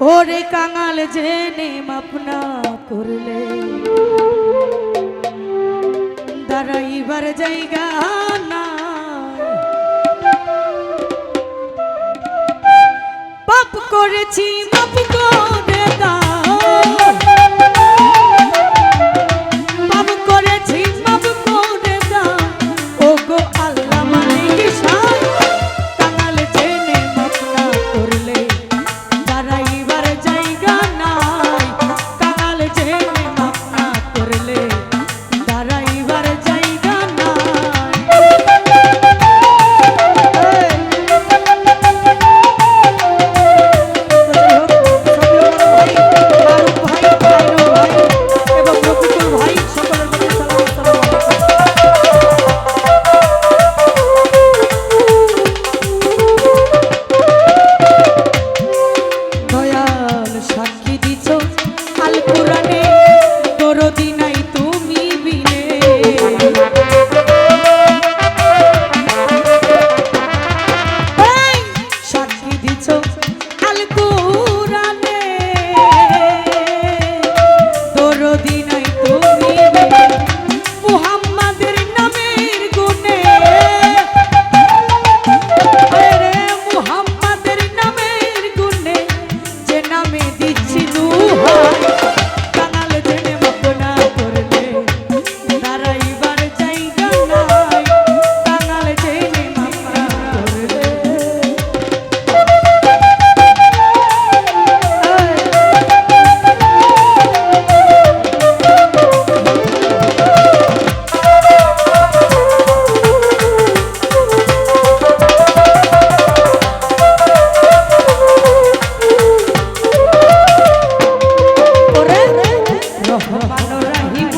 ওরে কাঙাল জেনে আপনা করলে। দাঁড়াইবার জায়গা না পাপ করেছি he